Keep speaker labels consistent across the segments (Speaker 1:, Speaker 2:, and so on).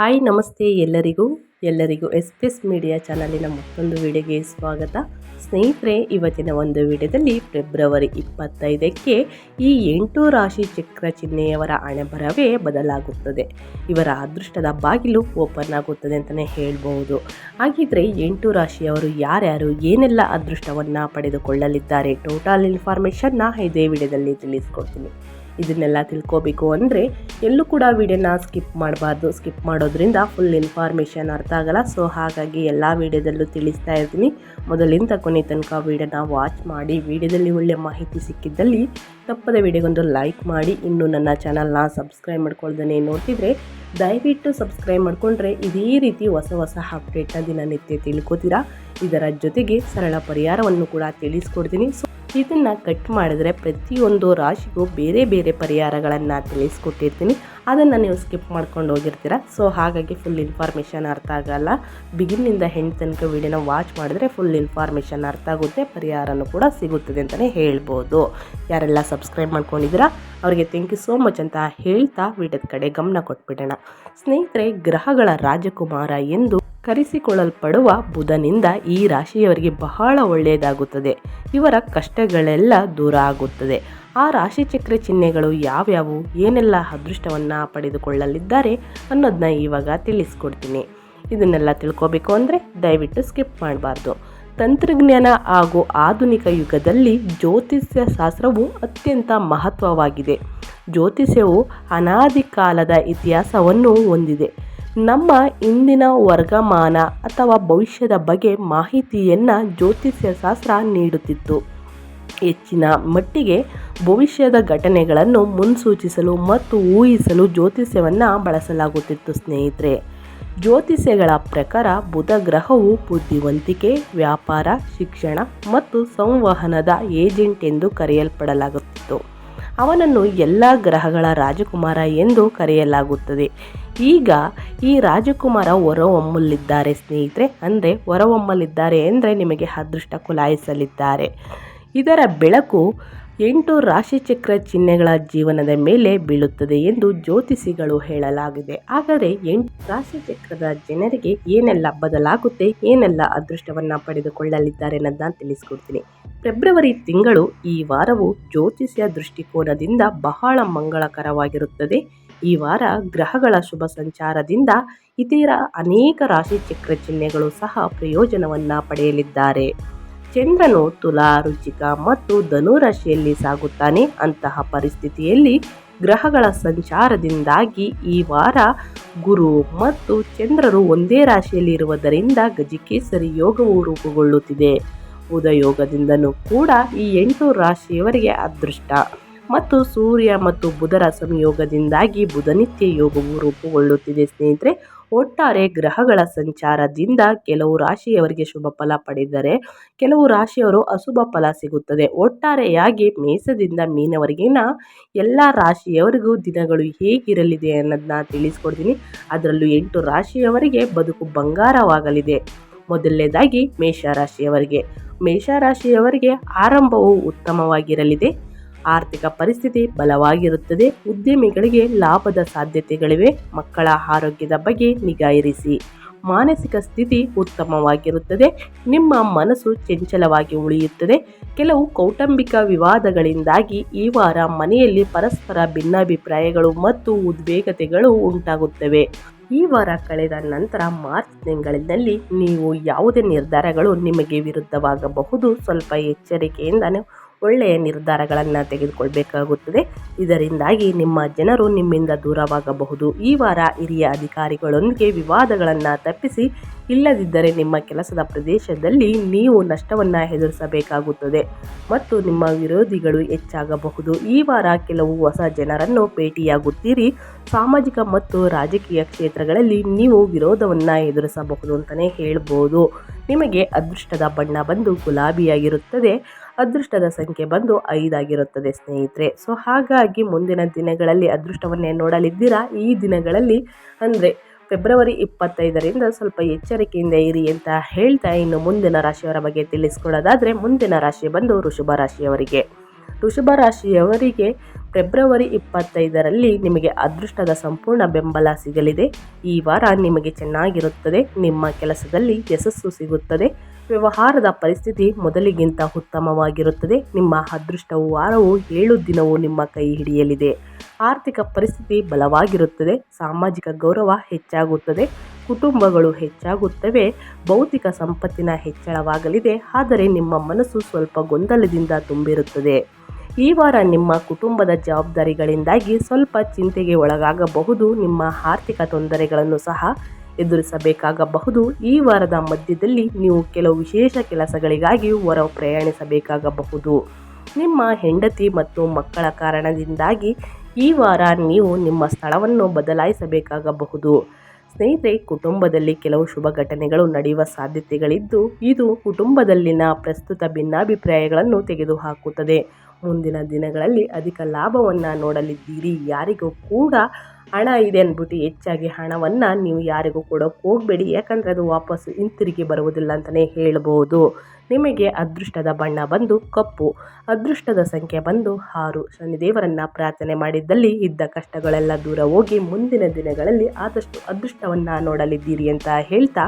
Speaker 1: Hi, ನಮಸ್ತೆ ಎಲ್ಲರಿಗೂ. ಎಲ್ಲರಿಗೂ ಎಸ್ ಪಿ ಎಸ್ ಮೀಡಿಯಾ ಚಾನಲಿನ ಮತ್ತೊಂದು ವಿಡಿಯೋಗೆ ಸ್ವಾಗತ. ಸ್ನೇಹಿತರೆ, ಇವತ್ತಿನ ಒಂದು ವಿಡಿಯೋದಲ್ಲಿ ಫೆಬ್ರವರಿ ಇಪ್ಪತ್ತೈದಕ್ಕೆ ಈ ಎಂಟು ರಾಶಿ ಚಕ್ರ ಚಿಹ್ನೆಯವರ ಅಣೆಬರವೇ ಬದಲಾಗುತ್ತದೆ. ಇವರ ಅದೃಷ್ಟದ ಬಾಗಿಲು ಓಪನ್ ಆಗುತ್ತದೆ ಅಂತಲೇ ಹೇಳ್ಬೋದು ಹಾಗಿದ್ರೆ ಎಂಟು ರಾಶಿಯವರು ಯಾರ್ಯಾರು ಏನೆಲ್ಲ ಅದೃಷ್ಟವನ್ನು ಪಡೆದುಕೊಳ್ಳಲಿದ್ದಾರೆ ಟೋಟಲ್ ಇನ್ಫಾರ್ಮೇಷನ್ನ ಇದೇ ವಿಡಿಯೋದಲ್ಲಿ ತಿಳಿಸ್ಕೊಡ್ತೀನಿ. ಇದನ್ನೆಲ್ಲ ತಿಳ್ಕೋಬೇಕು ಅಂದರೆ ಎಲ್ಲೂ ಕೂಡ ವಿಡಿಯೋನ ಸ್ಕಿಪ್ ಮಾಡಬಾರ್ದು. ಸ್ಕಿಪ್ ಮಾಡೋದ್ರಿಂದ ಫುಲ್ ಇನ್ಫಾರ್ಮೇಷನ್ ಅರ್ಥ ಆಗಲ್ಲ. ಸೊ ಹಾಗಾಗಿ ಎಲ್ಲ ವಿಡಿಯೋದಲ್ಲೂ ತಿಳಿಸ್ತಾ ಇರ್ತೀನಿ. ಮೊದಲಿಂದ ಕೊನೆ ತನಕ ವಿಡಿಯೋನ ವಾಚ್ ಮಾಡಿ, ವಿಡಿಯೋದಲ್ಲಿ ಒಳ್ಳೆಯ ಮಾಹಿತಿ ಸಿಕ್ಕಿದ್ದಲ್ಲಿ ತಪ್ಪದ ವಿಡಿಯೋಗೊಂದು ಲೈಕ್ ಮಾಡಿ. ಇನ್ನು ನನ್ನ ಚಾನಲ್ನ ಸಬ್ಸ್ಕ್ರೈಬ್ ಮಾಡ್ಕೊಳ್ದೇ ನೋಡ್ತಿದ್ರೆ, ದಯವಿಟ್ಟು ಸಬ್ಸ್ಕ್ರೈಬ್ ಮಾಡಿಕೊಂಡ್ರೆ ಇದೇ ರೀತಿ ಹೊಸ ಹೊಸ ಅಪ್ಡೇಟ್ನ ದಿನನಿತ್ಯ ತಿಳ್ಕೊತೀರಾ? ಇದರ ಜೊತೆಗೆ ಸರಳ ಪರಿಹಾರವನ್ನು ಕೂಡ ತಿಳಿಸ್ಕೊಡ್ತೀನಿ. ಸೊ ಇದನ್ನು ಕಟ್ ಮಾಡಿದ್ರೆ ಪ್ರತಿಯೊಂದು ರಾಶಿಗೂ ಬೇರೆ ಬೇರೆ ಪರಿಹಾರಗಳನ್ನು ತಿಳಿಸ್ಕೊಟ್ಟಿರ್ತೀನಿ. ಅದನ್ನು ನೀವು ಸ್ಕಿಪ್ ಮಾಡ್ಕೊಂಡು ಹೋಗಿರ್ತೀರ. ಸೊ ಹಾಗಾಗಿ ಫುಲ್ ಇನ್ಫಾರ್ಮೇಷನ್ ಅರ್ಥ ಆಗಲ್ಲ. ಬಿಗಿನಿಂದ ಹೆಣ್ಣು ತನಕ ವಿಡಿಯೋನ ವಾಚ್ ಮಾಡಿದ್ರೆ ಫುಲ್ ಇನ್ಫಾರ್ಮೇಷನ್ ಅರ್ಥ ಆಗುತ್ತೆ, ಪರಿಹಾರನೂ ಕೂಡ ಸಿಗುತ್ತದೆ ಅಂತಲೇ ಹೇಳ್ಬೋದು. ಯಾರೆಲ್ಲ ಸಬ್ಸ್ಕ್ರೈಬ್ ಮಾಡ್ಕೊಂಡಿದ್ದೀರಾ, ಅವರಿಗೆ ಥ್ಯಾಂಕ್ ಯು ಸೋ ಮಚ್ ಅಂತ ಹೇಳ್ತಾ ವಿಡಿಯೋದ ಕಡೆ ಗಮನ ಕೊಟ್ಬಿಡೋಣ. ಸ್ನೇಹಿತರೆ, ಗ್ರಹಗಳ ರಾಜಕುಮಾರ ಎಂದು ಕರೆಸಿಕೊಳ್ಳಲ್ಪಡುವ ಬುಧನಿಂದ ಈ ರಾಶಿಯವರಿಗೆ ಬಹಳ ಒಳ್ಳೆಯದಾಗುತ್ತದೆ. ಇವರ ಕಷ್ಟಗಳೆಲ್ಲ ದೂರ ಆಗುತ್ತದೆ. ಆ ರಾಶಿಚಕ್ರ ಚಿಹ್ನೆಗಳು ಯಾವ್ಯಾವು, ಏನೆಲ್ಲ ಅದೃಷ್ಟವನ್ನು ಪಡೆದುಕೊಳ್ಳಲಿದ್ದಾರೆ ಅನ್ನೋದನ್ನ ಇವಾಗ ತಿಳಿಸ್ಕೊಡ್ತೀನಿ. ಇದನ್ನೆಲ್ಲ ತಿಳ್ಕೊಬೇಕು ಅಂದರೆ ದಯವಿಟ್ಟು ಸ್ಕಿಪ್ ಮಾಡಬಾರ್ದು. ತಂತ್ರಜ್ಞಾನ ಹಾಗೂ ಆಧುನಿಕ ಯುಗದಲ್ಲಿ ಜ್ಯೋತಿಷ್ಯ ಶಾಸ್ತ್ರವು ಅತ್ಯಂತ ಮಹತ್ವವಾಗಿದೆ. ಜ್ಯೋತಿಷ್ಯವು ಅನಾದಿ ಕಾಲದ ಇತಿಹಾಸವನ್ನು ಹೊಂದಿದೆ. ನಮ್ಮ ಇಂದಿನ ವರ್ಗಮಾನ ಅಥವಾ ಭವಿಷ್ಯದ ಬಗ್ಗೆ ಮಾಹಿತಿಯನ್ನು ಜ್ಯೋತಿಷ್ಯ ಶಾಸ್ತ್ರ ನೀಡುತ್ತಿತ್ತು. ಹೆಚ್ಚಿನ ಮಟ್ಟಿಗೆ ಭವಿಷ್ಯದ ಘಟನೆಗಳನ್ನು ಮುನ್ಸೂಚಿಸಲು ಮತ್ತು ಊಹಿಸಲು ಜ್ಯೋತಿಷ್ಯವನ್ನು ಬಳಸಲಾಗುತ್ತಿತ್ತು, ಸ್ನೇಹಿತರೆ. ಜ್ಯೋತಿಷ್ಯಗಳ ಪ್ರಕಾರ ಬುಧ ಗ್ರಹವು ಬುದ್ಧಿವಂತಿಕೆ, ವ್ಯಾಪಾರ, ಶಿಕ್ಷಣ ಮತ್ತು ಸಂವಹನದ ಏಜೆಂಟ್ ಎಂದು ಕರೆಯಲ್ಪಡಲಾಗುತ್ತಿತ್ತು. ಅವನನ್ನು ಎಲ್ಲ ಗ್ರಹಗಳ ರಾಜಕುಮಾರ ಎಂದು ಕರೆಯಲಾಗುತ್ತದೆ. ಈಗ ಈ ರಾಜಕುಮಾರ ಹೊರಹೊಮ್ಮಲಿದ್ದಾರೆ, ಸ್ನೇಹಿತರೆ. ಅಂದರೆ ಹೊರಹೊಮ್ಮಲಿದ್ದಾರೆ ಅಂದರೆ ನಿಮಗೆ ಅದೃಷ್ಟ ಕುಲಾಯಿಸಲಿದ್ದಾರೆ. ಇದರ ಬೆಳಕು ಎಂಟು ರಾಶಿಚಕ್ರ ಚಿಹ್ನೆಗಳ ಜೀವನದ ಮೇಲೆ ಬೀಳುತ್ತದೆ ಎಂದು ಜ್ಯೋತಿಷಿಗಳು ಹೇಳಲಾಗಿದೆ. ಆದರೆ ಎಂಟು ರಾಶಿಚಕ್ರದ ಜನರಿಗೆ ಏನೆಲ್ಲ ಬದಲಾಗುತ್ತೆ, ಏನೆಲ್ಲ ಅದೃಷ್ಟವನ್ನು ಪಡೆದುಕೊಳ್ಳಲಿದ್ದಾರೆ ಅನ್ನೋದನ್ನ ತಿಳಿಸ್ಕೊಡ್ತೀನಿ. ಫೆಬ್ರವರಿ ತಿಂಗಳು ಈ ವಾರವು ಜ್ಯೋತಿಷ್ಯ ದೃಷ್ಟಿಕೋನದಿಂದ ಬಹಳ ಮಂಗಳಕರವಾಗಿರುತ್ತದೆ. ಈ ವಾರ ಗ್ರಹಗಳ ಶುಭ ಸಂಚಾರದಿಂದ ಇತರ ಅನೇಕ ರಾಶಿ ಚಕ್ರ ಚಿಹ್ನೆಗಳು ಸಹ ಪ್ರಯೋಜನವನ್ನು ಪಡೆಯಲಿದ್ದಾರೆ. ಚಂದ್ರನು ತುಲಾ ರುಚಿಕ ಮತ್ತು ಧನು ರಾಶಿಯಲ್ಲಿ ಸಾಗುತ್ತಾನೆ ಅಂತಹ ಪರಿಸ್ಥಿತಿಯಲ್ಲಿ ಗ್ರಹಗಳ ಸಂಚಾರದಿಂದಾಗಿ ಈ ವಾರ ಗುರು ಮತ್ತು ಚಂದ್ರರು ಒಂದೇ ರಾಶಿಯಲ್ಲಿ ಇರುವುದರಿಂದ ಗಜಕೇಸರಿ ಯೋಗವು ರೂಪುಗೊಳ್ಳುತ್ತಿದೆ. ಉದಯೋಗದಿಂದನೂ ಕೂಡ ಈ ಎಂಟು ರಾಶಿಯವರಿಗೆ ಅದೃಷ್ಟ. ಮತ್ತು ಸೂರ್ಯ ಮತ್ತು ಬುಧರ ಸಂಯೋಗದಿಂದಾಗಿ ಬುಧನಿತ್ಯ ಯೋಗವು ರೂಪುಗೊಳ್ಳುತ್ತಿದೆ ಸ್ನೇಹಿತರೆ. ಒಟ್ಟಾರೆ ಗ್ರಹಗಳ ಸಂಚಾರದಿಂದ ಕೆಲವು ರಾಶಿಯವರಿಗೆ ಶುಭ ಫಲ ಪಡೆದರೆ ಕೆಲವು ರಾಶಿಯವರು ಅಶುಭ ಫಲ ಸಿಗುತ್ತದೆ. ಒಟ್ಟಾರೆಯಾಗಿ ಮೇಷದಿಂದ ಮೀನವರೆಗಿನ ಎಲ್ಲ ರಾಶಿಯವರಿಗೂ ದಿನಗಳು ಹೇಗಿರಲಿದೆ ಅನ್ನೋದನ್ನ ತಿಳಿಸ್ಕೊಡ್ತೀನಿ. ಅದರಲ್ಲೂ ಎಂಟು ರಾಶಿಯವರಿಗೆ ಬದುಕು ಬಂಗಾರವಾಗಲಿದೆ. ಮೊದಲನೇದಾಗಿ ಮೇಷರಾಶಿಯವರಿಗೆ ಮೇಷರಾಶಿಯವರಿಗೆ ಆರಂಭವು ಉತ್ತಮವಾಗಿರಲಿದೆ. ಆರ್ಥಿಕ ಪರಿಸ್ಥಿತಿ ಬಲವಾಗಿರುತ್ತದೆ. ಉದ್ಯಮಿಗಳಿಗೆ ಲಾಭದ ಸಾಧ್ಯತೆಗಳಿವೆ. ಮಕ್ಕಳ ಆರೋಗ್ಯದ ಬಗ್ಗೆ ನಿಗಾ ಇರಿಸಿ. ಮಾನಸಿಕ ಸ್ಥಿತಿ ಉತ್ತಮವಾಗಿರುತ್ತದೆ. ನಿಮ್ಮ ಮನಸ್ಸು ಚಂಚಲವಾಗಿ ಉಳಿಯುತ್ತದೆ. ಕೆಲವು ಕೌಟುಂಬಿಕ ವಿವಾದಗಳಿಂದಾಗಿ ಈ ವಾರ ಮನೆಯಲ್ಲಿ ಪರಸ್ಪರ ಭಿನ್ನಾಭಿಪ್ರಾಯಗಳು ಮತ್ತು ಉದ್ವೇಗತೆಗಳು ಉಂಟಾಗುತ್ತವೆ. ಈ ವಾರ ಕಳೆದ ನಂತರ ಮಾರ್ಚ್ ತಿಂಗಳಿನಲ್ಲಿ ನೀವು ಯಾವುದೇ ನಿರ್ಧಾರಗಳು ನಿಮಗೆ ವಿರುದ್ಧವಾಗಬಹುದು. ಸ್ವಲ್ಪ ಎಚ್ಚರಿಕೆಯಿಂದ ಒಳ್ಳೆಯ ನಿರ್ಧಾರಗಳನ್ನು ತೆಗೆದುಕೊಳ್ಬೇಕಾಗುತ್ತದೆ. ಇದರಿಂದಾಗಿ ನಿಮ್ಮ ಜನರು ನಿಮ್ಮಿಂದ ದೂರವಾಗಬಹುದು. ಈ ವಾರ ಹಿರಿಯ ಅಧಿಕಾರಿಗಳೊಂದಿಗೆ ವಿವಾದಗಳನ್ನು ತಪ್ಪಿಸಿ, ಇಲ್ಲದಿದ್ದರೆ ನಿಮ್ಮ ಕೆಲಸದ ಪ್ರದೇಶದಲ್ಲಿ ನೀವು ನಷ್ಟವನ್ನು ಎದುರಿಸಬೇಕಾಗುತ್ತದೆ ಮತ್ತು ನಿಮ್ಮ ವಿರೋಧಿಗಳು ಹೆಚ್ಚಾಗಬಹುದು. ಈ ವಾರ ಕೆಲವು ಹೊಸ ಜನರನ್ನು ಭೇಟಿಯಾಗುತ್ತೀರಿ. ಸಾಮಾಜಿಕ ಮತ್ತು ರಾಜಕೀಯ ಕ್ಷೇತ್ರಗಳಲ್ಲಿ ನೀವು ವಿರೋಧವನ್ನು ಎದುರಿಸಬಹುದು ಅಂತಲೇ ಹೇಳ್ಬೋದು. ನಿಮಗೆ ಅದೃಷ್ಟದ ಬಣ್ಣ ಬಂದು ಗುಲಾಬಿಯಾಗಿರುತ್ತದೆ. ಅದೃಷ್ಟದ ಸಂಖ್ಯೆ ಬಂದು ಐದಾಗಿರುತ್ತದೆ, ಸ್ನೇಹಿತರೆ. ಸೊ ಹಾಗಾಗಿ ಮುಂದಿನ ದಿನಗಳಲ್ಲಿ ಅದೃಷ್ಟವನ್ನೇ ನೋಡಲಿದ್ದೀರಾ? ಈ ದಿನಗಳಲ್ಲಿ ಅಂದರೆ ಫೆಬ್ರವರಿ ಇಪ್ಪತ್ತೈದರಿಂದ ಸ್ವಲ್ಪ ಎಚ್ಚರಿಕೆಯಿಂದ ಇರಿ ಅಂತ ಹೇಳ್ತಾ ಇನ್ನು ಮುಂದಿನ ರಾಶಿಯವರ ಬಗ್ಗೆ ತಿಳಿಸ್ಕೊಳ್ಳೋದಾದರೆ ಮುಂದಿನ ರಾಶಿ ಬಂದು ಋಷಭ ರಾಶಿಯವರಿಗೆ. ವೃಷಭ ರಾಶಿಯವರಿಗೆ ಫೆಬ್ರವರಿ ಇಪ್ಪತ್ತೈದರಲ್ಲಿ ನಿಮಗೆ ಅದೃಷ್ಟದ ಸಂಪೂರ್ಣ ಬೆಂಬಲ ಸಿಗಲಿದೆ. ಈ ವಾರ ನಿಮಗೆ ಚೆನ್ನಾಗಿರುತ್ತದೆ. ನಿಮ್ಮ ಕೆಲಸದಲ್ಲಿ ಯಶಸ್ಸು ಸಿಗುತ್ತದೆ. ವ್ಯವಹಾರದ ಪರಿಸ್ಥಿತಿ ಮೊದಲಿಗಿಂತ ಉತ್ತಮವಾಗಿರುತ್ತದೆ. ನಿಮ್ಮ ಅದೃಷ್ಟವು ವಾರವು ಏಳು ದಿನವೂ ನಿಮ್ಮ ಕೈ ಹಿಡಿಯಲಿದೆ. ಆರ್ಥಿಕ ಪರಿಸ್ಥಿತಿ ಬಲವಾಗಿರುತ್ತದೆ. ಸಾಮಾಜಿಕ ಗೌರವ ಹೆಚ್ಚಾಗುತ್ತದೆ. ಕುಟುಂಬಗಳು ಹೆಚ್ಚಾಗುತ್ತವೆ. ಭೌತಿಕ ಸಂಪತ್ತಿನ ಹೆಚ್ಚಳವಾಗಲಿದೆ. ಆದರೆ ನಿಮ್ಮ ಮನಸ್ಸು ಸ್ವಲ್ಪ ಗೊಂದಲದಿಂದ ತುಂಬಿರುತ್ತದೆ. ಈ ವಾರ ನಿಮ್ಮ ಕುಟುಂಬದ ಜವಾಬ್ದಾರಿಗಳಿಂದಾಗಿ ಸ್ವಲ್ಪ ಚಿಂತೆಗೆ ಒಳಗಾಗಬಹುದು. ನಿಮ್ಮ ಆರ್ಥಿಕ ತೊಂದರೆಗಳನ್ನು ಸಹ ಎದುರಿಸಬೇಕಾಗಬಹುದು. ಈ ವಾರದ ಮಧ್ಯದಲ್ಲಿ ನೀವು ಕೆಲವು ವಿಶೇಷ ಕೆಲಸಗಳಿಗಾಗಿ ಹೊರ ಪ್ರಯಾಣಿಸಬೇಕಾಗಬಹುದು ನಿಮ್ಮ ಹೆಂಡತಿ ಮತ್ತು ಮಕ್ಕಳ ಕಾರಣದಿಂದಾಗಿ ಈ ವಾರ ನೀವು ನಿಮ್ಮ ಸ್ಥಳವನ್ನು ಬದಲಾಯಿಸಬೇಕಾಗಬಹುದು. ಸ್ನೇಹಿತರೆ, ಕುಟುಂಬದಲ್ಲಿ ಕೆಲವು ಶುಭ ಘಟನೆಗಳು ನಡೆಯುವ ಸಾಧ್ಯತೆಗಳಿದ್ದು, ಇದು ಕುಟುಂಬದಲ್ಲಿನ ಪ್ರಸ್ತುತ ಭಿನ್ನಾಭಿಪ್ರಾಯಗಳನ್ನು ತೆಗೆದುಹಾಕುತ್ತದೆ. ಮುಂದಿನ ದಿನಗಳಲ್ಲಿ ಅಧಿಕ ಲಾಭವನ್ನು ನೋಡಲಿದ್ದೀರಿ. ಯಾರಿಗೂ ಕೂಡ ಹಣ ಇದೆ ಅಂದ್ಬಿಟ್ಟು ಹೆಚ್ಚಾಗಿ ಹಣವನ್ನು ನೀವು ಯಾರಿಗೂ ಕೊಡೋಕ್ಕೆ ಹೋಗಬೇಡಿ. ಯಾಕಂದರೆ ಅದು ವಾಪಸ್ಸು ಹಿಂತಿರುಗಿ ಬರುವುದಿಲ್ಲ ಅಂತಲೇ ಹೇಳ್ಬೋದು. ನಿಮಗೆ ಅದೃಷ್ಟದ ಬಣ್ಣ ಬಂದು ಕಪ್ಪು, ಅದೃಷ್ಟದ ಸಂಖ್ಯೆ ಬಂದು ಆರು. ಶನಿದೇವರನ್ನು ಪ್ರಾರ್ಥನೆ ಮಾಡಿದ್ದಲ್ಲಿ ಇದ್ದ ಕಷ್ಟಗಳೆಲ್ಲ ದೂರ ಹೋಗಿ ಮುಂದಿನ ದಿನಗಳಲ್ಲಿ ಆದಷ್ಟು ಅದೃಷ್ಟವನ್ನು ನೋಡಲಿದ್ದೀರಿ ಅಂತ ಹೇಳ್ತಾ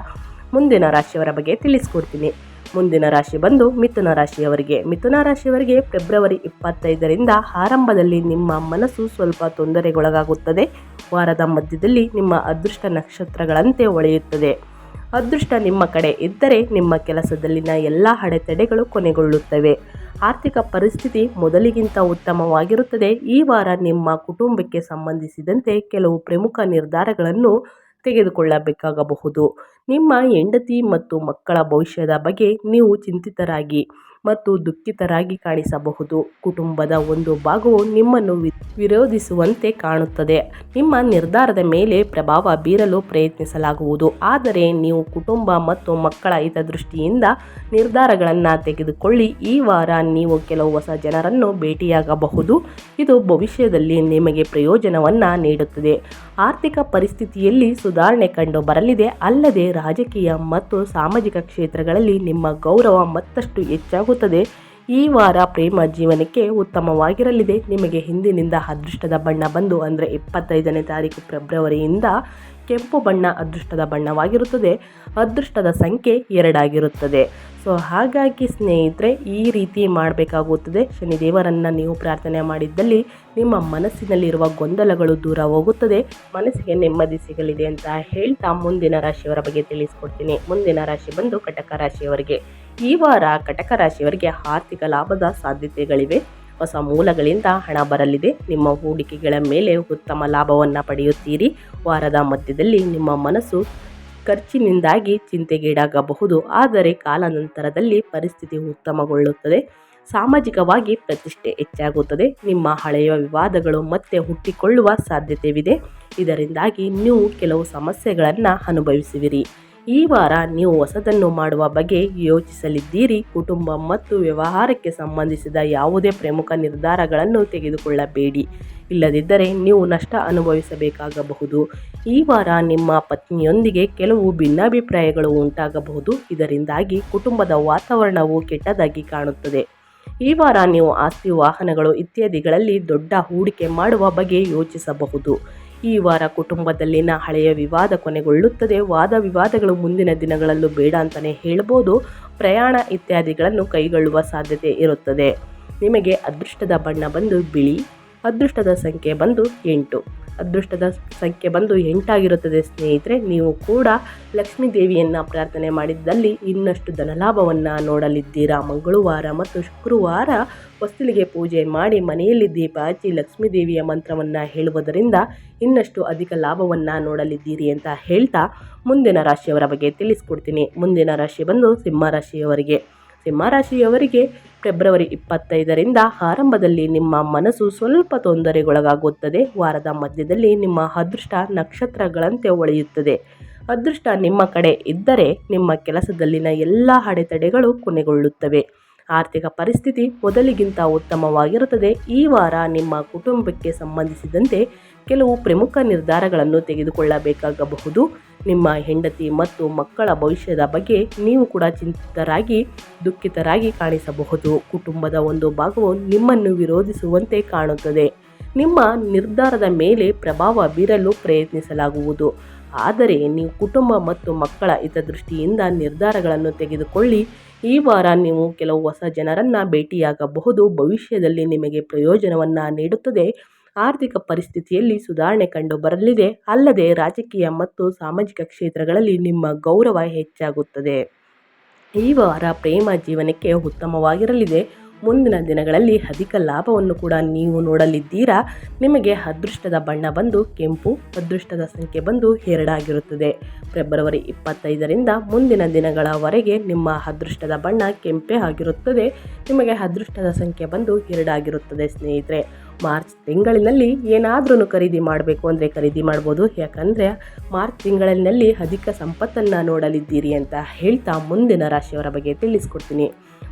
Speaker 1: ಮುಂದಿನ ರಾಶಿಯವರ ಬಗ್ಗೆ ತಿಳಿಸ್ಕೊಡ್ತೀನಿ. ಮುಂದಿನ ರಾಶಿ ಬಂದು ಮಿಥುನ ರಾಶಿಯವರಿಗೆ. ಮಿಥುನ ರಾಶಿಯವರಿಗೆ ಫೆಬ್ರವರಿ ಇಪ್ಪತ್ತೈದರಿಂದ ಆರಂಭದಲ್ಲಿ ನಿಮ್ಮ ಮನಸ್ಸು ಸ್ವಲ್ಪ ತೊಂದರೆಗೊಳಗಾಗುತ್ತದೆ. ವಾರದ ಮಧ್ಯದಲ್ಲಿ ನಿಮ್ಮ ಅದೃಷ್ಟ ನಕ್ಷತ್ರಗಳಂತೆ ಒಳೆಯುತ್ತದೆ. ಅದೃಷ್ಟ ನಿಮ್ಮ ಕಡೆ ಇದ್ದರೆ ನಿಮ್ಮ ಕೆಲಸದಲ್ಲಿನ ಎಲ್ಲ ಅಡೆತಡೆಗಳು ಕೊನೆಗೊಳ್ಳುತ್ತವೆ. ಆರ್ಥಿಕ ಪರಿಸ್ಥಿತಿ ಮೊದಲಿಗಿಂತ ಉತ್ತಮವಾಗಿರುತ್ತದೆ. ಈ ವಾರ ನಿಮ್ಮ ಕುಟುಂಬಕ್ಕೆ ಸಂಬಂಧಿಸಿದಂತೆ ಕೆಲವು ಪ್ರಮುಖ ನಿರ್ಧಾರಗಳನ್ನು ತೆಗೆದುಕೊಳ್ಳಬೇಕಾಗಬಹುದು. ನಿಮ್ಮ ಹೆಂಡತಿ ಮತ್ತು ಮಕ್ಕಳ ಭವಿಷ್ಯದ ಬಗ್ಗೆ ನೀವು ಚಿಂತಿತರಾಗಿ. ಮತ್ತು ದುಃಖಿತರಾಗಿ ಕಾಣಿಸಬಹುದು. ಕುಟುಂಬದ ಒಂದು ಭಾಗವು ನಿಮ್ಮನ್ನು ವಿರೋಧಿಸುವಂತೆ ಕಾಣುತ್ತದೆ. ನಿಮ್ಮ ನಿರ್ಧಾರದ ಮೇಲೆ ಪ್ರಭಾವ ಬೀರಲು ಪ್ರಯತ್ನಿಸಲಾಗುವುದು. ಆದರೆ ನೀವು ಕುಟುಂಬ ಮತ್ತು ಮಕ್ಕಳ ಹಿತದೃಷ್ಟಿಯಿಂದ ನಿರ್ಧಾರಗಳನ್ನು ತೆಗೆದುಕೊಳ್ಳಿ. ಈ ವಾರ ನೀವು ಕೆಲವು ಹೊಸ ಜನರನ್ನು ಭೇಟಿಯಾಗಬಹುದು. ಇದು ಭವಿಷ್ಯದಲ್ಲಿ ನಿಮಗೆ ಪ್ರಯೋಜನವನ್ನು ನೀಡುತ್ತದೆ. ಆರ್ಥಿಕ ಪರಿಸ್ಥಿತಿಯಲ್ಲಿ ಸುಧಾರಣೆ ಕಂಡು ಬರಲಿದೆ. ಅಲ್ಲದೆ ರಾಜಕೀಯ ಮತ್ತು ಸಾಮಾಜಿಕ ಕ್ಷೇತ್ರಗಳಲ್ಲಿ ನಿಮ್ಮ ಗೌರವ ಮತ್ತಷ್ಟು ಹೆಚ್ಚಾಗುತ್ತದೆ. ಈ ವಾರ ಪ್ರೇಮ ಜೀವನಕ್ಕೆ ಉತ್ತಮವಾಗಿರಲಿದೆ. ನಿಮಗೆ ಹಿಂದಿನಿಂದ ಅದೃಷ್ಟದ ಬಣ್ಣ ಬಂದು ಅಂದರೆ ಇಪ್ಪತ್ತೈದನೇ ತಾರೀಕು ಫೆಬ್ರವರಿಯಿಂದ ಕೆಂಪು ಬಣ್ಣ ಅದೃಷ್ಟದ ಬಣ್ಣವಾಗಿರುತ್ತದೆ, ಅದೃಷ್ಟದ ಸಂಖ್ಯೆ ಎರಡಾಗಿರುತ್ತದೆ. ಸೊ ಹಾಗಾಗಿ ಸ್ನೇಹಿತರೆ, ಈ ರೀತಿ ಮಾಡಬೇಕಾಗುತ್ತದೆ. ಶನಿದೇವರನ್ನು ನೀವು ಪ್ರಾರ್ಥನೆ ಮಾಡಿದ್ದಲ್ಲಿ ನಿಮ್ಮ ಮನಸ್ಸಿನಲ್ಲಿರುವ ಗೊಂದಲಗಳು ದೂರ ಹೋಗುತ್ತದೆ. ಮನಸ್ಸಿಗೆ ನೆಮ್ಮದಿ ಸಿಗಲಿದೆ ಅಂತ ಹೇಳ್ತಾ ಮುಂದಿನ ರಾಶಿಯವರ ಬಗ್ಗೆ ತಿಳಿಸ್ಕೊಡ್ತೀನಿ. ಮುಂದಿನ ರಾಶಿ ಬಂದು ಕಟಕ ರಾಶಿಯವರಿಗೆ. ಈ ವಾರ ಕಟಕ ರಾಶಿಯವರಿಗೆ ಆರ್ಥಿಕ ಲಾಭದ ಸಾಧ್ಯತೆಗಳಿವೆ. ಹೊಸ ಮೂಲಗಳಿಂದ ಹಣ ಬರಲಿದೆ. ನಿಮ್ಮ ಹೂಡಿಕೆಗಳ ಮೇಲೆ ಉತ್ತಮ ಲಾಭವನ್ನು ಪಡೆಯುತ್ತೀರಿ. ವಾರದ ಮಧ್ಯದಲ್ಲಿ ನಿಮ್ಮ ಮನಸ್ಸು ಖರ್ಚಿನಿಂದಾಗಿ ಚಿಂತೆಗೀಡಾಗಬಹುದು. ಆದರೆ ಕಾಲಾನಂತರದಲ್ಲಿ ಪರಿಸ್ಥಿತಿ ಉತ್ತಮಗೊಳ್ಳುತ್ತದೆ. ಸಾಮಾಜಿಕವಾಗಿ ಪ್ರತಿಷ್ಠೆ ಹೆಚ್ಚಾಗುತ್ತದೆ. ನಿಮ್ಮ ಹಳೆಯ ವಿವಾದಗಳು ಮತ್ತೆ ಹುಟ್ಟಿಕೊಳ್ಳುವ ಸಾಧ್ಯತೆವಿದೆ. ಇದರಿಂದಾಗಿ ನೀವು ಕೆಲವು ಸಮಸ್ಯೆಗಳನ್ನು ಅನುಭವಿಸುವಿರಿ. ಈ ವಾರ ನೀವು ಹೊಸದನ್ನು ಮಾಡುವ ಬಗ್ಗೆ ಯೋಚಿಸಲಿದ್ದೀರಿ. ಕುಟುಂಬ ಮತ್ತು ವ್ಯವಹಾರಕ್ಕೆ ಸಂಬಂಧಿಸಿದ ಯಾವುದೇ ಪ್ರಮುಖ ನಿರ್ಧಾರಗಳನ್ನು ತೆಗೆದುಕೊಳ್ಳಬೇಡಿ. ಇಲ್ಲದಿದ್ದರೆ ನೀವು ನಷ್ಟ ಅನುಭವಿಸಬೇಕಾಗಬಹುದು. ಈ ವಾರ ನಿಮ್ಮ ಪತ್ನಿಯೊಂದಿಗೆ ಕೆಲವು ಭಿನ್ನಾಭಿಪ್ರಾಯಗಳು ಉಂಟಾಗಬಹುದು. ಇದರಿಂದಾಗಿ ಕುಟುಂಬದ ವಾತಾವರಣವು ಕೆಟ್ಟದಾಗಿ ಕಾಣುತ್ತದೆ. ಈ ವಾರ ನೀವು ಆಸ್ತಿ ವಾಹನಗಳು ಇತ್ಯಾದಿಗಳಲ್ಲಿ ದೊಡ್ಡ ಹೂಡಿಕೆ ಮಾಡುವ ಬಗ್ಗೆ ಯೋಚಿಸಬಹುದು. ಈ ವಾರ ಕುಟುಂಬದಲ್ಲಿನ ಹಳೆಯ ವಿವಾದ ಕೊನೆಗೊಳ್ಳುತ್ತದೆ. ವಾದ ವಿವಾದಗಳು ಮುಂದಿನ ದಿನಗಳಲ್ಲೂ ಬೇಡ ಅಂತಲೇ ಹೇಳ್ಬೋದು. ಪ್ರಯಾಣ ಇತ್ಯಾದಿಗಳನ್ನು ಕೈಗೊಳ್ಳುವ ಸಾಧ್ಯತೆ ಇರುತ್ತದೆ. ನಿಮಗೆ ಅದೃಷ್ಟದ ಬಣ್ಣ ಬಂದು ಬಿಳಿ. ಅದೃಷ್ಟದ ಸಂಖ್ಯೆ ಬಂದು ಎಂಟು. ಅದೃಷ್ಟದ ಸಂಖ್ಯೆ ಬಂದು ಎಂಟಾಗಿರುತ್ತದೆ ಸ್ನೇಹಿತರೆ, ನೀವು ಕೂಡ ಲಕ್ಷ್ಮೀ ದೇವಿಯನ್ನು ಪ್ರಾರ್ಥನೆ ಮಾಡಿದ್ದಲ್ಲಿ ಇನ್ನಷ್ಟು ಧನಲಾಭವನ್ನು ನೋಡಲಿದ್ದೀರಾ? ಮಂಗಳವಾರ ಮತ್ತು ಶುಕ್ರವಾರ ಹೊಸ್ತಿಲಿಗೆ ಪೂಜೆ ಮಾಡಿ ಮನೆಯಲ್ಲಿ ದೀಪ ಹಚ್ಚಿ ಲಕ್ಷ್ಮೀ ದೇವಿಯ ಮಂತ್ರವನ್ನು ಹೇಳುವುದರಿಂದ ಇನ್ನಷ್ಟು ಅಧಿಕ ಲಾಭವನ್ನು ನೋಡಲಿದ್ದೀರಿ ಅಂತ ಹೇಳ್ತಾ ಮುಂದಿನ ರಾಶಿಯವರ ಬಗ್ಗೆ ತಿಳಿಸ್ಕೊಡ್ತೀನಿ. ಮುಂದಿನ ರಾಶಿ ಬಂದು ಸಿಂಹ ರಾಶಿಯವರಿಗೆ. ಸಿಂಹರಾಶಿಯವರಿಗೆ ಫೆಬ್ರವರಿ ಇಪ್ಪತ್ತೈದರಿಂದ ಆರಂಭದಲ್ಲಿ ನಿಮ್ಮ ಮನಸ್ಸು ಸ್ವಲ್ಪ ತೊಂದರೆಗೊಳಗಾಗುತ್ತದೆ. ವಾರದ ಮಧ್ಯದಲ್ಲಿ ನಿಮ್ಮ ಅದೃಷ್ಟ ನಕ್ಷತ್ರಗಳಂತೆ ಒಳೆಯುತ್ತದೆ. ಅದೃಷ್ಟ ನಿಮ್ಮ ಕಡೆ ಇದ್ದರೆ ನಿಮ್ಮ ಕೆಲಸದಲ್ಲಿನ ಎಲ್ಲ ಅಡೆತಡೆಗಳು ಕೊನೆಗೊಳ್ಳುತ್ತವೆ. ಆರ್ಥಿಕ ಪರಿಸ್ಥಿತಿ ಮೊದಲಿಗಿಂತ ಉತ್ತಮವಾಗಿರುತ್ತದೆ. ಈ ವಾರ ನಿಮ್ಮ ಕುಟುಂಬಕ್ಕೆ ಸಂಬಂಧಿಸಿದಂತೆ ಕೆಲವು ಪ್ರಮುಖ ನಿರ್ಧಾರಗಳನ್ನು ತೆಗೆದುಕೊಳ್ಳಬೇಕಾಗಬಹುದು. ನಿಮ್ಮ ಹೆಂಡತಿ ಮತ್ತು ಮಕ್ಕಳ ಭವಿಷ್ಯದ ಬಗ್ಗೆ ನೀವು ಕೂಡ ಚಿಂತಿತರಾಗಿ, ದುಃಖಿತರಾಗಿ ಕಾಣಿಸಬಹುದು. ಕುಟುಂಬದ ಒಂದು ಭಾಗವು ನಿಮ್ಮನ್ನು ವಿರೋಧಿಸುವಂತೆ ಕಾಣುತ್ತದೆ. ನಿಮ್ಮ ನಿರ್ಧಾರದ ಮೇಲೆ ಪ್ರಭಾವ ಬೀರಲು ಪ್ರಯತ್ನಿಸಲಾಗುವುದು. ಆದರೆ ನೀವು ಕುಟುಂಬ ಮತ್ತು ಮಕ್ಕಳ ಹಿತದೃಷ್ಟಿಯಿಂದ ನಿರ್ಧಾರಗಳನ್ನು ತೆಗೆದುಕೊಳ್ಳಿ. ಈ ವಾರ ನೀವು ಕೆಲವು ಹೊಸ ಜನರನ್ನು ಭೇಟಿಯಾಗಬಹುದು. ಭವಿಷ್ಯದಲ್ಲಿ ನಿಮಗೆ ಪ್ರಯೋಜನವನ್ನು ನೀಡುತ್ತದೆ. ಆರ್ಥಿಕ ಪರಿಸ್ಥಿತಿಯಲ್ಲಿ ಸುಧಾರಣೆ ಕಂಡು ಬರಲಿದೆ ಅಲ್ಲದೆ ರಾಜಕೀಯ ಮತ್ತು ಸಾಮಾಜಿಕ ಕ್ಷೇತ್ರಗಳಲ್ಲಿ ನಿಮ್ಮ ಗೌರವ ಹೆಚ್ಚಾಗುತ್ತದೆ. ಈ ವಾರ ಪ್ರೇಮ ಜೀವನಕ್ಕೆ ಉತ್ತಮವಾಗಿರಲಿದೆ. ಮುಂದಿನ ದಿನಗಳಲ್ಲಿ ಅಧಿಕ ಲಾಭವನ್ನು ಕೂಡ ನೀವು ನೋಡಲಿದ್ದೀರಾ? ನಿಮಗೆ ಅದೃಷ್ಟದ ಬಣ್ಣ ಬಂದು ಕೆಂಪು, ಅದೃಷ್ಟದ ಸಂಖ್ಯೆ ಬಂದು ಎರಡಾಗಿರುತ್ತದೆ. ಫೆಬ್ರವರಿ ಇಪ್ಪತ್ತೈದರಿಂದ ಮುಂದಿನ ದಿನಗಳವರೆಗೆ ನಿಮ್ಮ ಅದೃಷ್ಟದ ಬಣ್ಣ ಕೆಂಪೇ ಆಗಿರುತ್ತದೆ. ನಿಮಗೆ ಅದೃಷ್ಟದ ಸಂಖ್ಯೆ ಬಂದು ಎರಡಾಗಿರುತ್ತದೆ ಸ್ನೇಹಿತರೆ. ಮಾರ್ಚ್ ತಿಂಗಳಿನಲ್ಲಿ ಏನಾದ್ರೂ ಖರೀದಿ ಮಾಡಬೇಕು ಅಂದರೆ ಖರೀದಿ ಮಾಡ್ಬೋದು. ಯಾಕಂದರೆ ಮಾರ್ಚ್ ತಿಂಗಳಿನಲ್ಲಿ ಅಧಿಕ ಸಂಪತ್ತನ್ನು ನೋಡಲಿದ್ದೀರಿ ಅಂತ ಹೇಳ್ತಾ ಮುಂದಿನ ರಾಶಿಯವರ ಬಗ್ಗೆ ತಿಳಿಸ್ಕೊಡ್ತೀನಿ.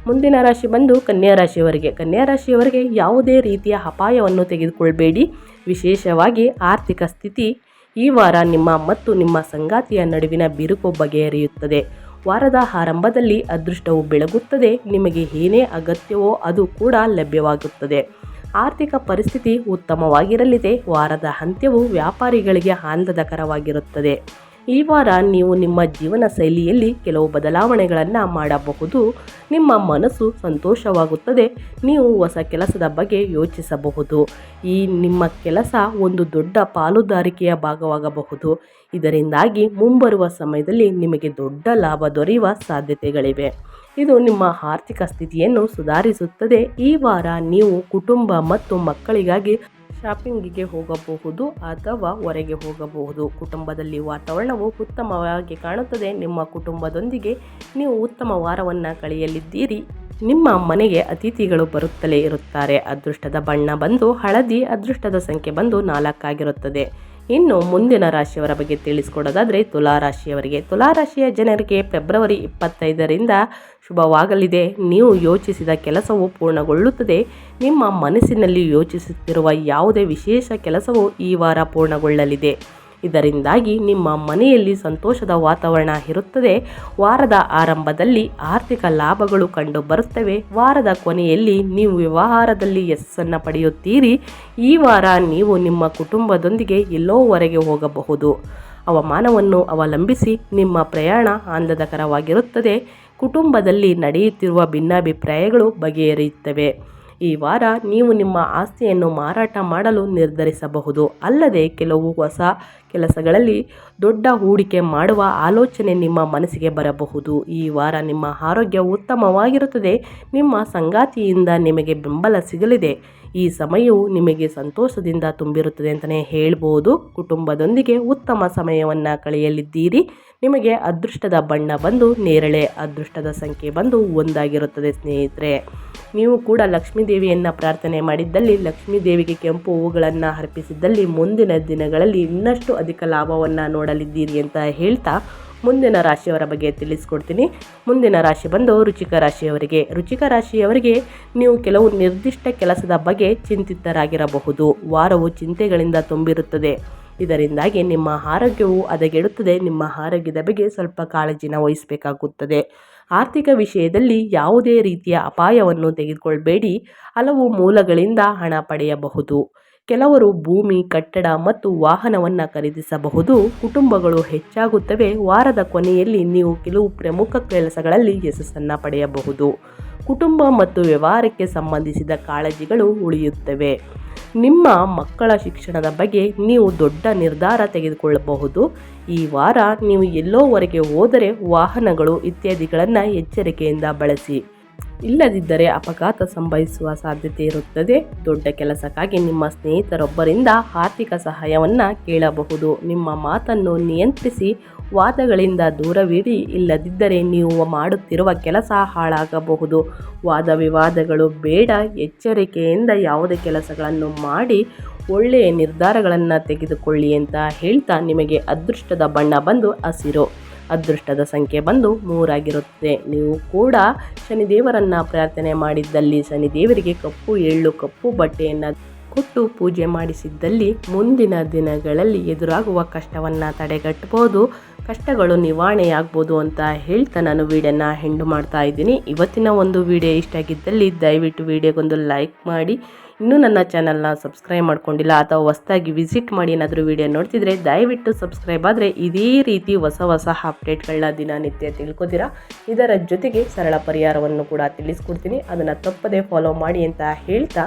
Speaker 1: ಮುಂದಿನ ರಾಶಿ ಬಂದು ಕನ್ಯಾ ರಾಶಿಯವರಿಗೆ. ಕನ್ಯಾ ರಾಶಿಯವರಿಗೆ ಯಾವುದೇ ರೀತಿಯ ಅಪಾಯವನ್ನು ತೆಗೆದುಕೊಳ್ಬೇಡಿ. ವಿಶೇಷವಾಗಿ ಆರ್ಥಿಕ ಸ್ಥಿತಿ ಈ ವಾರ ನಿಮ್ಮ ಮತ್ತು ನಿಮ್ಮ ಸಂಗಾತಿಯ ನಡುವಿನ ಬಿರುಕು ಬಗೆಹರಿಯುತ್ತದೆ. ವಾರದ ಆರಂಭದಲ್ಲಿ ಅದೃಷ್ಟವು ಬೆಳಗುತ್ತದೆ. ನಿಮಗೆ ಏನೇ ಅಗತ್ಯವೋ ಅದು ಕೂಡ ಲಭ್ಯವಾಗುತ್ತದೆ. ಆರ್ಥಿಕ ಪರಿಸ್ಥಿತಿ ಉತ್ತಮವಾಗಿರಲಿದೆ. ವಾರದ ಅಂತ್ಯವು ವ್ಯಾಪಾರಿಗಳಿಗೆ ಆನಂದಕರವಾಗಿರುತ್ತದೆ. ಈ ವಾರ ನೀವು ನಿಮ್ಮ ಜೀವನ ಶೈಲಿಯಲ್ಲಿ ಕೆಲವು ಬದಲಾವಣೆಗಳನ್ನು ಮಾಡಬಹುದು. ನಿಮ್ಮ ಮನಸ್ಸು ಸಂತೋಷವಾಗುತ್ತದೆ. ನೀವು ಹೊಸ ಕೆಲಸದ ಬಗ್ಗೆ ಯೋಚಿಸಬಹುದು. ಈ ನಿಮ್ಮ ಕೆಲಸ ಒಂದು ದೊಡ್ಡ ಪಾಲುದಾರಿಕೆಯ ಭಾಗವಾಗಬಹುದು. ಇದರಿಂದಾಗಿ ಮುಂಬರುವ ಸಮಯದಲ್ಲಿ ನಿಮಗೆ ದೊಡ್ಡ ಲಾಭ ದೊರೆಯುವ ಸಾಧ್ಯತೆಗಳಿವೆ. ಇದು ನಿಮ್ಮ ಆರ್ಥಿಕ ಸ್ಥಿತಿಯನ್ನು ಸುಧಾರಿಸುತ್ತದೆ. ಈ ವಾರ ನೀವು ಕುಟುಂಬ ಮತ್ತು ಮಕ್ಕಳಿಗಾಗಿ ಶಾಪಿಂಗಿಗೆ ಹೋಗಬಹುದು ಅಥವಾ ಹೊರಗೆ ಹೋಗಬಹುದು. ಕುಟುಂಬದಲ್ಲಿ ವಾತಾವರಣವು ಉತ್ತಮವಾಗಿ ಕಾಣುತ್ತದೆ. ನಿಮ್ಮ ಕುಟುಂಬದೊಂದಿಗೆ ನೀವು ಉತ್ತಮ ವಾರವನ್ನು ಕಳೆಯಲಿದ್ದೀರಿ. ನಿಮ್ಮ ಮನೆಗೆ ಅತಿಥಿಗಳು ಬರುತ್ತಲೇ ಇರುತ್ತಾರೆ. ಅದೃಷ್ಟದ ಬಣ್ಣ ಬಂದು ಹಳದಿ, ಅದೃಷ್ಟದ ಸಂಖ್ಯೆ ಬಂದು ನಾಲ್ಕಾಗಿರುತ್ತದೆ. ಇನ್ನು ಮುಂದಿನ ರಾಶಿಯವರ ಬಗ್ಗೆ ತಿಳಿಸ್ಕೊಡೋದಾದರೆ ತುಲಾರಾಶಿಯವರಿಗೆ ತುಲಾರಾಶಿಯ ಜನರಿಗೆ ಫೆಬ್ರವರಿ ಇಪ್ಪತ್ತೈದರಿಂದ ಶುಭವಾಗಲಿದೆ. ನೀವು ಯೋಚಿಸಿದ ಕೆಲಸವು ಪೂರ್ಣಗೊಳ್ಳುತ್ತದೆ. ನಿಮ್ಮ ಮನಸ್ಸಿನಲ್ಲಿ ಯೋಚಿಸುತ್ತಿರುವ ಯಾವುದೇ ವಿಶೇಷ ಕೆಲಸವು ಈ ವಾರ ಪೂರ್ಣಗೊಳ್ಳಲಿದೆ. ಇದರಿಂದಾಗಿ ನಿಮ್ಮ ಮನೆಯಲ್ಲಿ ಸಂತೋಷದ ವಾತಾವರಣ ಇರುತ್ತದೆ. ವಾರದ ಆರಂಭದಲ್ಲಿ ಆರ್ಥಿಕ ಲಾಭಗಳು ಕಂಡು ಬರುತ್ತವೆ. ವಾರದ ಕೊನೆಯಲ್ಲಿ ನೀವು ವ್ಯವಹಾರದಲ್ಲಿ ಯಶಸ್ಸನ್ನು ಪಡೆಯುತ್ತೀರಿ. ಈ ವಾರ ನೀವು ನಿಮ್ಮ ಕುಟುಂಬದೊಂದಿಗೆ ಎಲ್ಲೋವರೆಗೆ ಹೋಗಬಹುದು. ಹವಾಮಾನವನ್ನು ಅವಲಂಬಿಸಿ ನಿಮ್ಮ ಪ್ರಯಾಣ ಆನಂದಕರವಾಗಿರುತ್ತದೆ. ಕುಟುಂಬದಲ್ಲಿ ನಡೆಯುತ್ತಿರುವ ಭಿನ್ನಾಭಿಪ್ರಾಯಗಳು ಬಗೆಹರಿಯುತ್ತವೆ. ಈ ವಾರ ನೀವು ನಿಮ್ಮ ಆಸ್ತಿಯನ್ನು ಮಾರಾಟ ಮಾಡಲು ನಿರ್ಧರಿಸಬಹುದು. ಅಲ್ಲದೆ ಕೆಲವು ಹೊಸ ಕೆಲಸಗಳಲ್ಲಿ ದೊಡ್ಡ ಹೂಡಿಕೆ ಮಾಡುವ ಆಲೋಚನೆ ನಿಮ್ಮ ಮನಸ್ಸಿಗೆ ಬರಬಹುದು. ಈ ವಾರ ನಿಮ್ಮ ಆರೋಗ್ಯ ಉತ್ತಮವಾಗಿರುತ್ತದೆ. ನಿಮ್ಮ ಸಂಗಾತಿಯಿಂದ ನಿಮಗೆ ಬೆಂಬಲ ಸಿಗಲಿದೆ. ಈ ಸಮಯವು ನಿಮಗೆ ಸಂತೋಷದಿಂದ ತುಂಬಿರುತ್ತದೆ ಅಂತಲೇ ಹೇಳ್ಬೋದು. ಕುಟುಂಬದೊಂದಿಗೆ ಉತ್ತಮ ಸಮಯವನ್ನು ಕಳೆಯಲಿದ್ದೀರಿ. ನಿಮಗೆ ಅದೃಷ್ಟದ ಬಣ್ಣ ಬಂದು, ನೇರಳೆ ಅದೃಷ್ಟದ ಸಂಖ್ಯೆ ಬಂದು ಒಂದಾಗಿರುತ್ತದೆ ಸ್ನೇಹಿತರೆ. ನೀವು ಕೂಡ ಲಕ್ಷ್ಮೀ ದೇವಿಯನ್ನು ಪ್ರಾರ್ಥನೆ ಮಾಡಿದ್ದಲ್ಲಿ ಲಕ್ಷ್ಮೀ ದೇವಿಗೆ ಕೆಂಪು ಹೂಗಳನ್ನು ಅರ್ಪಿಸಿದ್ದಲ್ಲಿ ಮುಂದಿನ ದಿನಗಳಲ್ಲಿ ಇನ್ನಷ್ಟು ಅಧಿಕ ಲಾಭವನ್ನು ನೋಡಲಿದ್ದೀರಿ ಅಂತ ಹೇಳ್ತಾ ಮುಂದಿನ ರಾಶಿಯವರ ಬಗ್ಗೆ ತಿಳಿಸ್ಕೊಡ್ತೀನಿ. ಮುಂದಿನ ರಾಶಿ ಬಂದು ರುಚಿಕ ರಾಶಿಯವರಿಗೆ. ರುಚಿಕ ರಾಶಿಯವರಿಗೆ ನೀವು ಕೆಲವು ನಿರ್ದಿಷ್ಟ ಕೆಲಸದ ಬಗ್ಗೆ ಚಿಂತಿತರಾಗಿರಬಹುದು. ವಾರವು ಚಿಂತೆಗಳಿಂದ ತುಂಬಿರುತ್ತದೆ. ಇದರಿಂದಾಗಿ ನಿಮ್ಮ ಆರೋಗ್ಯವು ಹದಗೆಡುತ್ತದೆ. ನಿಮ್ಮ ಆರೋಗ್ಯದ ಬಗ್ಗೆ ಸ್ವಲ್ಪ ಕಾಳಜಿನ ವಹಿಸಬೇಕಾಗುತ್ತದೆ. ಆರ್ಥಿಕ ವಿಷಯದಲ್ಲಿ ಯಾವುದೇ ರೀತಿಯ ಅಪಾಯವನ್ನು ತೆಗೆದುಕೊಳ್ಬೇಡಿ. ಹಲವು ಮೂಲಗಳಿಂದ ಹಣ ಪಡೆಯಬಹುದು. ಕೆಲವರು ಭೂಮಿ, ಕಟ್ಟಡ ಮತ್ತು ವಾಹನವನ್ನು ಖರೀದಿಸಬಹುದು. ಕುಟುಂಬಗಳು ಹೆಚ್ಚಾಗುತ್ತವೆ. ವಾರದ ಕೊನೆಯಲ್ಲಿ ನೀವು ಕೆಲವು ಪ್ರಮುಖ ಕೆಲಸಗಳಲ್ಲಿ ಯಶಸ್ಸನ್ನು ಪಡೆಯಬಹುದು. ಕುಟುಂಬ ಮತ್ತು ವ್ಯವಹಾರಕ್ಕೆ ಸಂಬಂಧಿಸಿದ ಕಾಳಜಿಗಳು ಉಳಿಯುತ್ತವೆ. ನಿಮ್ಮ ಮಕ್ಕಳ ಶಿಕ್ಷಣದ ಬಗ್ಗೆ ನೀವು ದೊಡ್ಡ ನಿರ್ಧಾರ ತೆಗೆದುಕೊಳ್ಳಬಹುದು. ಈ ವಾರ ನೀವು ಎಲ್ಲೋವರೆಗೆ ಹೋದರೆ ವಾಹನಗಳು ಇತ್ಯಾದಿಗಳನ್ನು ಎಚ್ಚರಿಕೆಯಿಂದ ಬಳಸಿ. ಇಲ್ಲದಿದ್ದರೆ ಅಪಘಾತ ಸಂಭವಿಸುವ ಸಾಧ್ಯತೆ ಇರುತ್ತದೆ. ದೊಡ್ಡ ಕೆಲಸಕ್ಕಾಗಿ ನಿಮ್ಮ ಸ್ನೇಹಿತರೊಬ್ಬರಿಂದ ಆರ್ಥಿಕ ಸಹಾಯವನ್ನು ಕೇಳಬಹುದು. ನಿಮ್ಮ ಮಾತನ್ನು ನಿಯಂತ್ರಿಸಿ ವಾದಗಳಿಂದ ದೂರವಿಡಿ, ಇಲ್ಲದಿದ್ದರೆ ನೀವು ಮಾಡುತ್ತಿರುವ ಕೆಲಸ ಹಾಳಾಗಬಹುದು. ವಾದ ವಿವಾದಗಳು ಬೇಡ, ಎಚ್ಚರಿಕೆಯಿಂದ ಯಾವುದೇ ಕೆಲಸಗಳನ್ನು ಮಾಡಿ, ಒಳ್ಳೆಯ ನಿರ್ಧಾರಗಳನ್ನು ತೆಗೆದುಕೊಳ್ಳಿ ಅಂತ ಹೇಳ್ತಾ ನಿಮಗೆ ಅದೃಷ್ಟದ ಬಣ್ಣ ಬಂದು ಹಸಿರು. ಅದೃಷ್ಟದ ಸಂಖ್ಯೆ ಬಂದು ಮೂರಾಗಿರುತ್ತೆ ನೀವು ಕೂಡ ಶನಿದೇವರನ್ನು ಪ್ರಾರ್ಥನೆ ಮಾಡಿದ್ದಲ್ಲಿ ಶನಿದೇವರಿಗೆ ಕಪ್ಪು ಎಳ್ಳು ಕಪ್ಪು ಬಟ್ಟೆಯನ್ನು ಕೊಟ್ಟು ಪೂಜೆ ಮಾಡಿಸಿದ್ದಲ್ಲಿ ಮುಂದಿನ ದಿನಗಳಲ್ಲಿ ಎದುರಾಗುವ ಕಷ್ಟವನ್ನು ತಡೆಗಟ್ಟಬಹುದು, ಕಷ್ಟಗಳು ನಿವಾರಣೆಯಾಗ್ಬೋದು ಅಂತ ಹೇಳ್ತಾ ನಾನು ವಿಡಿಯೋನ ಹೆಂಡು ಮಾಡ್ತಾ ಇದ್ದೀನಿ. ಇವತ್ತಿನ ಒಂದು ವಿಡಿಯೋ ಇಷ್ಟ ಆಗಿದ್ದಲ್ಲಿ ದಯವಿಟ್ಟು ವಿಡಿಯೋಗೊಂದು ಲೈಕ್ ಮಾಡಿ. ಇನ್ನೂ ನನ್ನ ಚಾನಲ್ನ ಸಬ್ಸ್ಕ್ರೈಬ್ ಮಾಡ್ಕೊಂಡಿಲ್ಲ ಅಥವಾ ಹೊಸ್ದಾಗಿ ವಿಸಿಟ್ ಮಾಡಿ ಏನಾದರೂ ವಿಡಿಯೋ ನೋಡ್ತಿದ್ರೆ ದಯವಿಟ್ಟು ಸಬ್ಸ್ಕ್ರೈಬ್ ಆದರೆ ಇದೇ ರೀತಿ ಹೊಸ ಹೊಸ ಅಪ್ಡೇಟ್ಗಳನ್ನ ದಿನನಿತ್ಯ ತಿಳ್ಕೊತೀರಾ? ಇದರ ಜೊತೆಗೆ ಸರಳ ಪರಿಹಾರವನ್ನು ಕೂಡ ತಿಳಿಸ್ಕೊಡ್ತೀನಿ. ಅದನ್ನು ತಪ್ಪದೇ ಫಾಲೋ ಮಾಡಿ ಅಂತ ಹೇಳ್ತಾ